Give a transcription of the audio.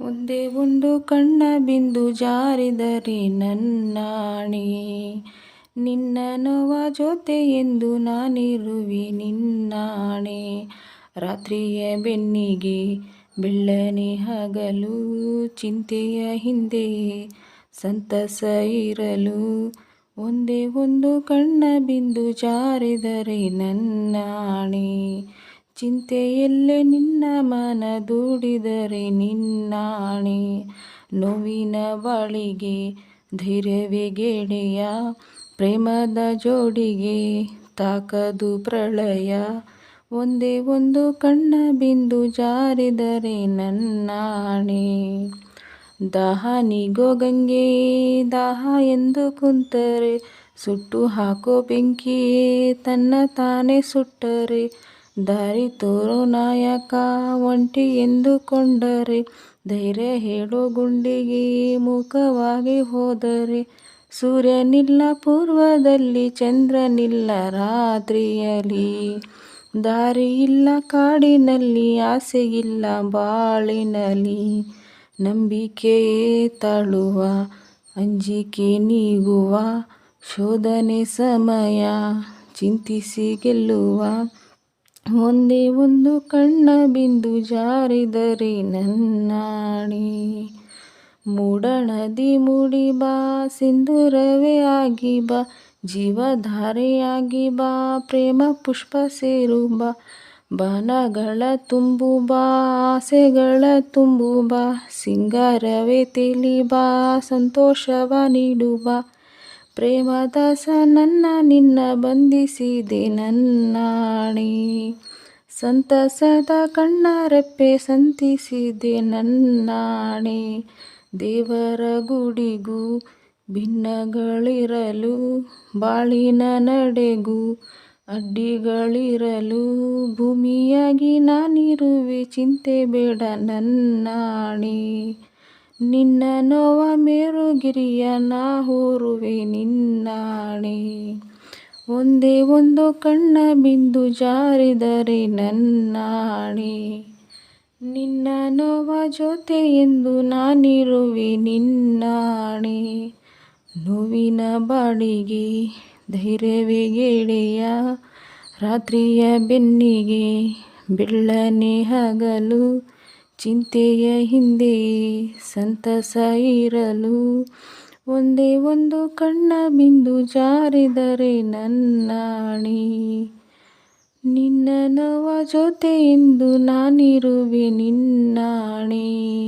ಒಂದೇ ಒಂದು ಕಣ್ಣ ಬಿಂದು ಜಾರಿದರೆ ನನ್ನಾಣಿ. ನಿನ್ನ ನೋವ ಜೊತೆ ಎಂದು ನಾನಿರುವಿ ನಿನ್ನಾಣೆ. ರಾತ್ರಿಯ ಬೆನ್ನಿಗೆ ಬೆಳ್ಳನೆ ಹಗಲು, ಚಿಂತೆಯ ಹಿಂದೆ ಸಂತಸ ಇರಲು. ಒಂದೇ ಒಂದು ಕಣ್ಣ ಬಿಂದು ಜಾರಿದರೆ ನನ್ನಾಣೆ. ಚಿಂತೆಯಲ್ಲೇ ನಿನ್ನ ಮನ ದೂಡಿದರೆ ನಿನ್ನಾಣೆ. ನೋವಿನ ಬಾಳಿಗೆ, ಧೈರ್ಯವೇ ಗೆಳೆಯ. ಪ್ರೇಮದ ಜೋಡಿಗೆ, ತಾಕದು ಪ್ರಳಯ. ಒಂದೇ ಒಂದು ಕಣ್ಣ ಬಿಂದು ಜಾರಿದರೆ ನನ್ನಾಣೆ. ದಾಹ ನೀಗೋ ಗಂಗೆ, ದಾಹ ಎಂದು ಕುಂತರೆ. ಸುಟ್ಟು ಹಾಕೋ ಬೆಂಕಿಯೇ, ತನ್ನ ತಾನೇ ಸುಟ್ಟರೆ. ದಾರಿ ತೋರು ನಾಯಕ, ಒಂಟಿ ಎಂದುಕೊಂಡರೆ ಧೈರ್ಯ ಹೇಳೋ ಗುಂಡಿಗೆ ಮುಖವಾಗಿ ಹೋದರೆ. ಸೂರ್ಯನಿಲ್ಲ ಪೂರ್ವದಲ್ಲಿ, ಚಂದ್ರನಿಲ್ಲ ರಾತ್ರಿಯಲ್ಲಿ. ದಾರಿ ಇಲ್ಲ ಕಾಡಿನಲ್ಲಿ, ಆಸೆಯಿಲ್ಲ ಬಾಳಿನಲ್ಲಿ. ನಂಬಿಕೆಯೇ ತಳುವ, ಅಂಜಿಕೆ ನೀಗುವ, ಶೋಧನೆ ಸಮಯ, ಚಿಂತಿಸಿ ಗೆಲ್ಲುವ. ಒಂದೇ ಒಂದು ಕಣ್ಣ ಬಿಂದು ಜಾರಿದರೆ ನನ್ನಾಣಿ. ಮೂಡಣದಿ ಮೂಡಿ ಬಾ, ಸಿಂಧೂರವೇ ಆಗಿ ಬಾ, ಜೀವಧಾರೆಯಾಗಿ ಬಾ, ಪ್ರೇಮ ಪುಷ್ಪ ಸೇರು ಬಾ ಬನಗಳ ತುಂಬು ಬಾ, ಆಸೆಗಳ ತುಂಬು ಬಾ, ಸಿಂಗಾರವೇ ತಿಳಿ ಬಾ, ಸಂತೋಷವ ನೀಡು ಬಾ. ಪ್ರೇಮದಾಸ ನನ್ನ ನಿನ್ನ ಬಂಧಿಸಿದೆ ನನ್ನಾಣಿ. ಸಂತಸದ ಕಣ್ಣರೆಪ್ಪೆ ಸಂತಿಸಿದೆ ನನ್ನಾಣಿ. ದೇವರ ಗುಡಿಗೂ ಭಿನ್ನಗಳಿರಲು, ಬಾಳಿನ ನಡೆಗೂ ಅಡ್ಡಿಗಳಿರಲು, ಭೂಮಿಯಾಗಿ ನಾನಿರುವೆ ಚಿಂತೆ ಬೇಡ ನನ್ನಾಣೆ. ನಿನ್ನ ನೋವ ಮೇರುಗಿರಿಯ ನಾ ಹೂರುವೆ ನಿನ್ನಾಣೆ. ಒಂದೇ ಒಂದು ಕಣ್ಣ ಬಿಂದು ಜಾರಿದರೆ ನನ್ನಾಣೆ. ನಿನ್ನ ನೋವ ಜೊತೆ ಎಂದು ನಾನಿರುವೆ ನಿನ್ನಾಣೆ. ನೋವಿನ ಬಾಡಿಗೆ ಧೈರ್ಯವೇ ಗೆಳೆಯ. ರಾತ್ರಿಯ ಬೆನ್ನಿಗೆ ಬೆಳ್ಳನೆ ಹಗಲು ಚಿಂತೆಯ ಹಿಂದೆ ಸಂತಸ ಇರಲು ಒಂದೇ ಒಂದು ಕಣ್ಣ ಬಿಂದು ಜಾರಿದರೆ ನನ್ನಾಣಿ. ನಿನ್ನ ನವ ಜೊತೆ ಎಂದು ನಾನಿರುವೆ ನಿನ್ನಾಣೆ.